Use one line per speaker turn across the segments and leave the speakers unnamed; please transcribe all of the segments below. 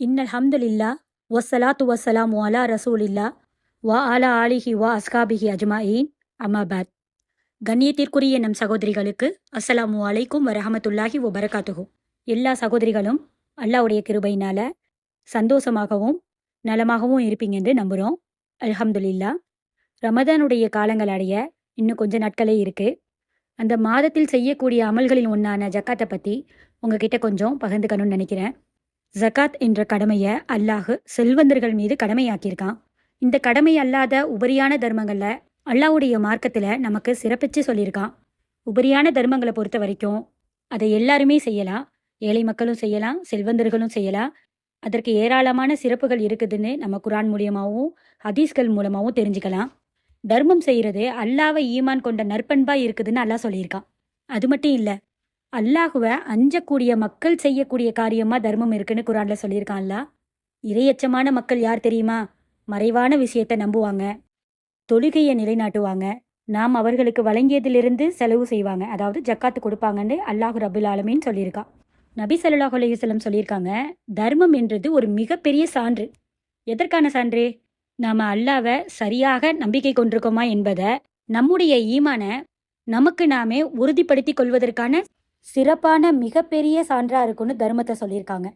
இன்னல் ஹம்துலில்லா ஒசலாத்து வசலாம் அலா ரசூலில்லா வா அலா ஆலிஹி வா அஸ்ஹாபிஹி அஜ்மாயின் அமாபாத் கண்ணியத்திற்குரிய நம் சகோதரிகளுக்கு அஸ்ஸலாமு அலைக்கும் வரஹமத்துல்லாஹி ஓ பரகாத்துகு எல்லா சகோதரிகளும் அல்லாஹ்வுடைய கிருபையினால் சந்தோஷமாகவும் நலமாகவும் இருப்பீங்க என்று நம்புகிறோம் அல்ஹம்துலில்லா ரமதானுடைய காலங்கள் அடைய இன்னும் கொஞ்சம் நாட்களே இருக்குது அந்த மாதத்தில் செய்யக்கூடிய அமல்களில் ஒன்றான ஜக்காத்தை பற்றி உங்ககிட்ட கொஞ்சம் பகிர்ந்துக்கணும்னு நினைக்கிறேன். ஜகாத் என்ற கடமையை அல்லாஹ் செல்வந்தர்கள் மீது கடமையாக்கியிருக்கான். இந்த கடமை அல்லாத உபரியான தர்மங்களில் அல்லாஹ்வுடைய மார்க்கத்தில் நமக்கு சிறப்பிச்சு சொல்லியிருக்கான். உபரியான தர்மங்களை பொறுத்த வரைக்கும் அதை எல்லாருமே செய்யலாம். ஏழை மக்களும் செய்யலாம் செல்வந்தர்களும் செய்யலாம். அதற்கு ஏராளமான சிறப்புகள் இருக்குதுன்னு நம்ம குரான் மூலியமாகவும் ஹதீஸ்கள் மூலமாகவும் தெரிஞ்சுக்கலாம். தர்மம் செய்கிறது அல்லாவை ஈமான் கொண்ட நற்பண்பாக இருக்குதுன்னு அல்லாஹ் சொல்லியிருக்கான். அது மட்டும் இல்லை அல்லாஹுவை அஞ்சக்கூடிய மக்கள் செய்யக்கூடிய காரியமாக தர்மம் இருக்குன்னு குரான்ல அல்லா இரையச்சமான மக்கள் யார் தெரியுமா? மறைவான விஷயத்தை நம்புவாங்க தொழுகையை நிலைநாட்டுவாங்க. நாம் அவர்களுக்கு வழங்கியதிலிருந்து செலவு செய்வாங்க அதாவது ஜக்காத்து கொடுப்பாங்கன்னு அல்லாஹு ரபுல் ஆலமின்னு சொல்லியிருக்கான். நபி சல்லாஹ் அலைஹி சொல்லியிருக்காங்க தர்மம் என்றது ஒரு மிகப்பெரிய சான்று. எதற்கான சான்று? நாம அல்லாவை சரியாக நம்பிக்கை கொண்டிருக்கோமா என்பதை நம்முடைய ஈமான நமக்கு நாமே உறுதிப்படுத்தி கொள்வதற்கான சிறப்பான மிகப்பெரிய சான்றா இருக்குன்னு தர்மத்தை சொல்லியிருக்காங்க.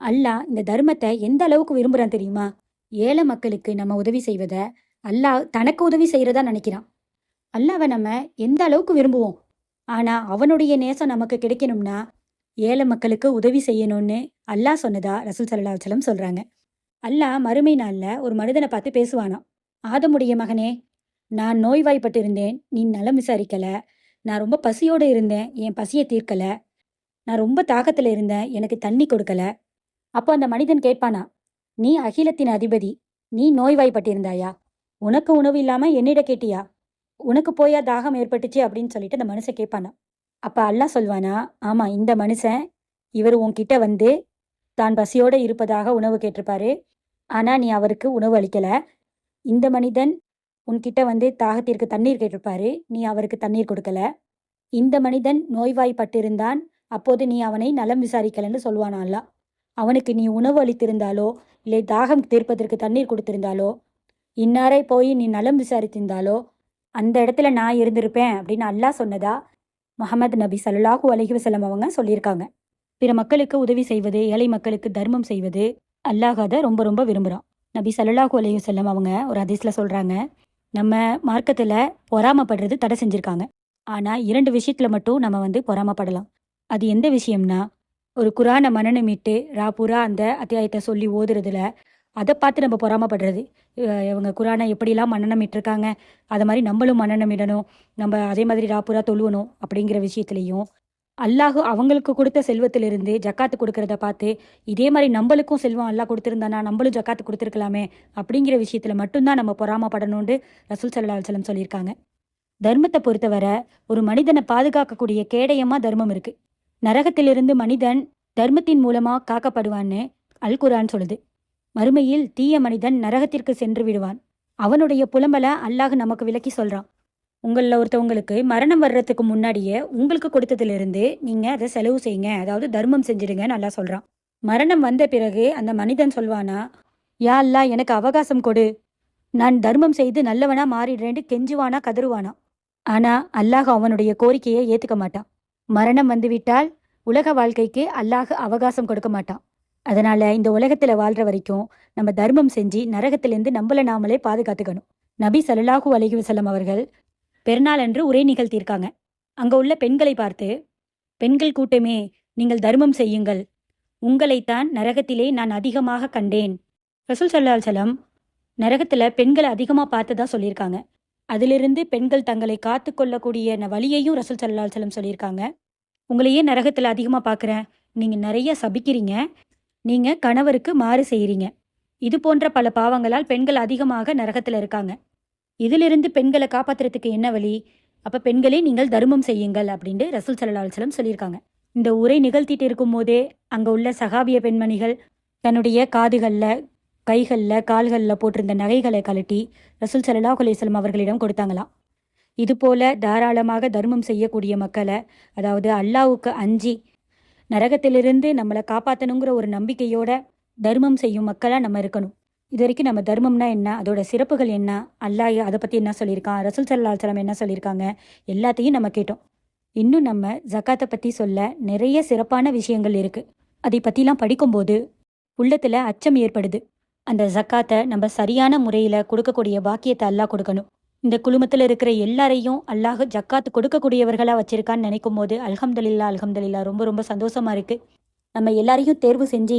அல்லாஹ் இந்த தர்மத்தை எந்த அளவுக்கு விரும்புகிறான் தெரியுமா? ஏழை மக்களுக்கு நம்ம உதவி செய்வதை அல்லாஹ் தனக்கு உதவி செய்கிறதா நினைக்கிறான். அல்லாவை நம்ம எந்த அளவுக்கு விரும்புவோம்? ஆனால் அவனுடைய நேசம் நமக்கு கிடைக்கணும்னா ஏழை மக்களுக்கு உதவி செய்யணும்னு அல்லாஹ் சொன்னதா ரசூல் சல்லா சொல்கிறாங்க அல்லாஹ் மறுமை நாளில் ஒரு மனிதனை பார்த்து பேசுவானாம். ஆதமுடைய மகனே நான் நோய்வாய்ப்பட்டு இருந்தேன் நீ நலம் விசாரிக்கல. நான் ரொம்ப பசியோடு இருந்தேன். என் பசியை தீர்க்கல. நான் ரொம்ப தாகத்தில் இருந்தேன். எனக்கு தண்ணி கொடுக்கல. அப்போ அந்த மனிதன் கேட்பானா நீ அகிலத்தின் அதிபதி. நீ நோய்வாய்ப்பட்டிருந்தாயா? உனக்கு உணவு இல்லாமல் என்னிட கேட்டியா? உனக்கு போயா தாகம் ஏற்பட்டுச்சு? அப்படின்னு சொல்லிட்டு அந்த மனுஷன் கேட்பானா அப்போ அல்லாஹ் சொல்வானா ஆமாம் இந்த மனுஷன் இவர் உன்கிட்ட வந்து தான் பசியோடு இருப்பதாக உணவு கேட்டிருப்பாரு. ஆனால் நீ அவருக்கு உணவு அளிக்கலை. இந்த மனிதன் உன்கிட்ட வந்து தாகத்திற்கு தண்ணீர் கேட்டிருப்பாரு. நீ அவருக்கு தண்ணீர் கொடுக்கல. இந்த மனிதன் நோய்வாய்ப்பட்டிருந்தான். அப்போது நீ அவனை நலம் விசாரிக்கலன்னு சொல்லுவானா அல்லாஹ். அவனுக்கு நீ உணவு அளித்திருந்தாலோ இல்லை தாகம் தீர்ப்பதற்கு தண்ணீர் கொடுத்திருந்தாலோ இன்னாரை போய் நீ நலம் விசாரித்திருந்தாலோ அந்த இடத்துல நான் இருந்திருப்பேன் அப்படின்னு அல்லாஹ் சொன்னதா முகமது நபி சல்லாஹூ அலஹி வசலம் அவங்க சொல்லியிருக்காங்க. பிற மக்களுக்கு உதவி செய்வது ஏழை மக்களுக்கு தர்மம் செய்வது அல்லாஹ் அதை ரொம்ப ரொம்ப விரும்புகிறான் நபி ஸல்லல்லாஹு அலையு செல்லம் அவங்க ஒரு அதிசயில் சொல்கிறாங்க நம்ம மார்க்கத்தில் பொறாமப்படுறது தடை செஞ்சுருக்காங்க. ஆனால் இரண்டு விஷயத்தில் மட்டும் நம்ம வந்து பொறாமப்படலாம். அது எந்த விஷயம்னா ஒரு குரானை மனநமிட்டு ராபுரா அந்த அத்தியாயத்தை சொல்லி ஓதுறதுல அதை பார்த்து நம்ம பொறாமப்படுறது. இவங்க குரானை எப்படிலாம் மனநமிட்டிருக்காங்க அதை மாதிரி நம்மளும் மனநமிடணும் நம்ம அதே மாதிரி ராப்புரா தொழுவணும் அப்படிங்கிற விஷயத்துலையும் அல்லாஹு அவங்களுக்கு கொடுத்த செல்வத்திலிருந்து ஜக்காத்து கொடுக்கறத பார்த்து இதே மாதிரி நம்மளுக்கும் செல்வம் அல்லாஹ் கொடுத்துருந்தானா நம்மளும் ஜக்காத்து கொடுத்துருக்கலாமே அப்படிங்கிற விஷயத்துல மட்டும்தான் நம்ம பொறாமப்படணும்னு ரசூல் சல்லா அலுவலம் சொல்லியிருக்காங்க. தர்மத்தை பொறுத்தவரை ஒரு மனிதனை பாதுகாக்கக்கூடிய கேடயமா தர்மம் இருக்கு. நரகத்திலிருந்து மனிதன் தர்மத்தின் மூலமா காக்கப்படுவான்னு அல் குரான் சொல்லுது. மறுமையில் தீய மனிதன் நரகத்திற்கு சென்று விடுவான். அவனுடைய புலம்பலை அல்லாஹ் நமக்கு விளக்கி சொல்றான். உங்களில் ஒருத்தவங்களுக்கு மரணம் வர்றதுக்கு முன்னாடியே உங்களுக்கு கொடுத்ததிலிருந்து நீங்கள் அதை செலவு செய்யுங்க. அதாவது தர்மம் செஞ்சிடுங்க நல்லா சொல்கிறான் மரணம் வந்த பிறகு அந்த மனிதன் சொல்வானா யா அல்லாஹ் எனக்கு அவகாசம் கொடு. நான் தர்மம் செய்து நல்லவனா மாறிடுறேன்னு கெஞ்சுவானா கதறுவானா? ஆனா அல்லாஹ் அவனுடைய கோரிக்கையை ஏத்துக்க மாட்டான். மரணம் வந்துவிட்டால் உலக வாழ்க்கைக்கு அல்லாஹ் அவகாசம் கொடுக்க மாட்டான். அதனால இந்த உலகத்துல வாழ்ற வரைக்கும் நம்ம தர்மம் செஞ்சு நரகத்திலேருந்து நம்மள நாமளே பாதுகாத்துக்கணும். நபி சல்லாஹூ அலைஹி வசலம் அவர்கள் பெருநாள் அன்று உரை நிகழ்த்தியிருக்காங்க. அங்க உள்ள பெண்களை பார்த்து பெண்கள் கூட்டமே நீங்கள் தர்மம் செய்யுங்கள். உங்களைத்தான் நரகத்திலே நான் அதிகமாக கண்டேன். ரசூல் ஸல்லல்லாஹு சலம் நரகத்துல பெண்களை அதிகமாக பார்த்ததா சொல்லியிருக்காங்க. அதிலிருந்து பெண்கள் தங்களை காத்து கொள்ளக்கூடிய ந- வழியையும் ரசூல் ஸல்லல்லாஹு சலம் சொல்லியிருக்காங்க. உங்களையே நரகத்தில் அதிகமாக பார்க்குறேன் நீங்கள் நிறைய சபிக்கிறீங்க. நீங்கள் கணவருக்கு மாறு செய்கிறீங்க இது போன்ற பல பாவங்களால் பெண்கள் அதிகமாக நரகத்தில் இருக்காங்க. இதிலிருந்து பெண்களை காப்பாத்துறதுக்கு என்ன வழி? அப்ப பெண்களே நீங்கள் தர்மம் செய்யுங்கள் அப்படின்ட்டு ரசூல் சல்லா அலுவலம் சொல்லியிருக்காங்க. இந்த உரை நிகழ்த்திட்டு இருக்கும் போதே அங்க உள்ள சகாபிய பெண்மணிகள் தன்னுடைய காதுகள்ல கைகள்ல கால்களில் போட்டிருந்த நகைகளை கழட்டி ரசூல் சல்லா அலைஹி அவர்களிடம் கொடுத்தாங்களாம். இது போல தாராளமாக தர்மம் செய்யக்கூடிய மக்களை அதாவது அல்லாவுக்கு அஞ்சி நரகத்திலிருந்து நம்மளை காப்பாற்றணுங்கிற ஒரு நம்பிக்கையோட தர்மம் செய்யும் மக்களாக நம்ம இருக்கணும். இது வரைக்கும் நம்ம தர்மம்னா என்ன? அதோட சிறப்புகள் என்ன? அல்லாஹ் அதை பற்றி என்ன சொல்லியிருக்கான்? ரசூல் சல்லா சலம் என்ன சொல்லியிருக்காங்க? எல்லாத்தையும் நம்ம கேட்டோம். இன்னும் நம்ம ஜக்காத்தை பற்றி சொல்ல நிறைய சிறப்பான விஷயங்கள் இருக்குது அதை பற்றிலாம் படிக்கும்போது உள்ளத்தில் அச்சம் ஏற்படுது. அந்த ஜக்காத்தை நம்ம சரியான முறையில் கொடுக்கக்கூடிய பாக்கியத்தை அல்லாஹ் கொடுக்கணும். இந்த குழுமத்தில் இருக்கிற எல்லாரையும் அல்லாஹ் ஜக்காத்து கொடுக்கக்கூடியவர்களாக வச்சிருக்கான்னு நினைக்கும் போது அல்ஹம்துலில்லா அல்ஹம்துலில்லா ரொம்ப ரொம்ப சந்தோஷமாக இருக்கு. நம்ம எல்லாரையும் தேர்வு செஞ்சு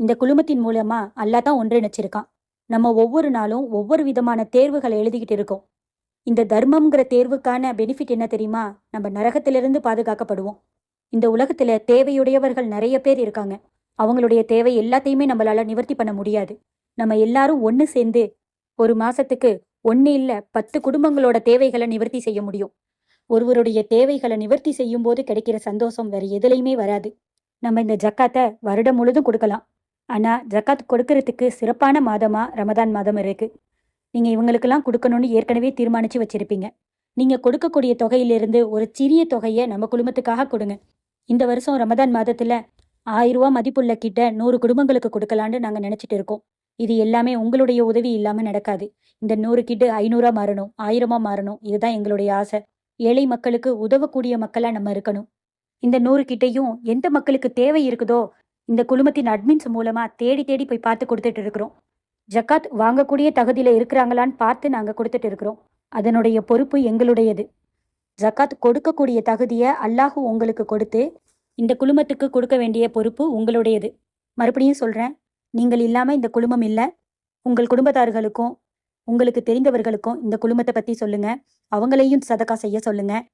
இந்த குழுமத்தின் மூலமா அல்லா தான் ஒன்றிணைச்சிருக்கான் நம்ம ஒவ்வொரு நாளும் ஒவ்வொரு விதமான தேர்வுகளை எழுதிக்கிட்டு இருக்கோம். இந்த தர்மம்ங்கிற தேர்வுக்கான பெனிஃபிட் என்ன தெரியுமா? நம்ம நரகத்திலிருந்து பாதுகாக்கப்படுவோம். இந்த உலகத்துல தேவையுடையவர்கள் நிறைய பேர் இருக்காங்க. அவங்களுடைய தேவை எல்லாத்தையுமே நம்மளால நிவர்த்தி பண்ண முடியாது. நம்ம எல்லாரும் ஒன்று சேர்ந்து ஒரு மாசத்துக்கு ஒன்று இல்லை பத்து குடும்பங்களோட தேவைகளை நிவர்த்தி செய்ய முடியும். ஒருவருடைய தேவைகளை நிவர்த்தி செய்யும் போது கிடைக்கிற சந்தோஷம் வேற எதுலையுமே வராது. நம்ம இந்த ஜக்காத்தை வருடம் முழுதும் கொடுக்கலாம். ஆனால் ஜக்காத் கொடுக்கறதுக்கு சிறப்பான மாதமாக ரமதான் மாதம் இருக்கு. நீங்கள் இவங்களுக்கெல்லாம் கொடுக்கணும்னு ஏற்கனவே தீர்மானித்து வச்சுருப்பீங்க. நீங்கள் கொடுக்கக்கூடிய தொகையிலிருந்து ஒரு சிறிய தொகையை நம்ம குடும்பத்துக்காக கொடுங்க. இந்த வருஷம் ரமதான் மாதத்தில் ஆயிரம் மதிப்புள்ள கிட்ட நூறு குடும்பங்களுக்கு கொடுக்கலான்னு நாங்கள் நினச்சிட்டு இருக்கோம். இது எல்லாமே உங்களுடைய உதவி இல்லாமல் நடக்காது. இந்த நூறு கிட்டு ஐநூறாக மாறணும் ஆயிரமாக மாறணும் இதுதான் எங்களுடைய ஆசை. ஏழை மக்களுக்கு உதவக்கூடிய மக்களாக நம்ம இருக்கணும். இந்த நூறு கிட்டையும் எந்த மக்களுக்கு தேவை இருக்குதோ இந்த குழுமத்தின் அட்மின்ஸ் மூலமாக தேடி தேடி போய் பார்த்து கொடுத்துட்டு இருக்கிறோம். ஜக்காத் வாங்கக்கூடிய தகுதியில் இருக்கிறாங்களான்னு பார்த்து நாங்கள் கொடுத்துட்டு இருக்கிறோம். அதனுடைய பொறுப்பு எங்களுடையது. ஜக்காத் கொடுக்கக்கூடிய தகுதியை அல்லாஹு உங்களுக்கு கொடுத்து இந்த குழுமத்துக்கு கொடுக்க வேண்டிய பொறுப்பு உங்களுடையது. மறுபடியும் சொல்கிறேன் நீங்கள் இல்லாமல் இந்த குழுமம் இல்லை. உங்கள் குடும்பத்தார்களுக்கும் உங்களுக்கு தெரிந்தவர்களுக்கும் இந்த குழுமத்தை பற்றி சொல்லுங்கள் அவங்களையும் சதக்கா செய்ய சொல்லுங்கள்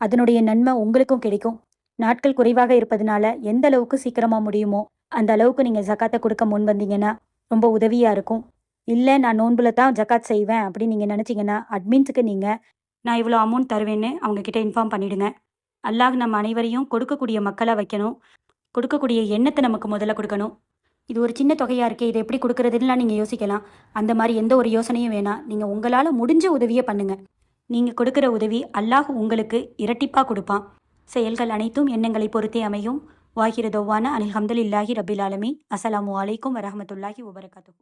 அதனுடைய நன்மை உங்களுக்கும் கிடைக்கும். நாட்கள் குறைவாக இருப்பதனால எந்த அளவுக்கு சீக்கிரமா முடியுமோ அந்த அளவுக்கு நீங்க ஜக்காத்தை கொடுக்க முன் வந்தீங்கன்னா ரொம்ப உதவியா இருக்கும். இல்லை நான் நோன்புல தான் ஜக்காத் செய்வேன் அப்படின்னு நீங்க நினைச்சீங்கன்னா அட்மின்ஸுக்கு நீங்க நான் இவ்வளோ அமௌண்ட் தருவேன்னு அவங்க கிட்ட இன்ஃபார்ம் பண்ணிடுங்க. அல்லாஹ் நம்ம அனைவரையும் கொடுக்கக்கூடிய மக்களாக வைக்கணும். கொடுக்கக்கூடிய எண்ணத்தை நமக்கு முதல்ல கொடுக்கணும். இது ஒரு சின்ன தொகையாக இருக்கே இதை எப்படி கொடுக்குறதுலாம் நீங்கள் யோசிக்கலாம். அந்த மாதிரி எந்த ஒரு யோசனையும் வேணாம் நீங்கள் உங்களால் முடிஞ்ச உதவியை பண்ணுங்கள் நீங்கள் கொடுக்குற உதவி அல்லாஹ் உங்களுக்கு இரட்டிப்பாக கொடுப்பான். செயல்கள் அனைத்தும் எண்ணங்களை பொறுத்தே அமையும். வாகிரதோவான அனில் ஹம்துலில்லாஹி ரபில் ஆலமீன். அஸ்லாம் அலைக்கும் வரமத்துல்லாஹி வபரகாத்துஹு.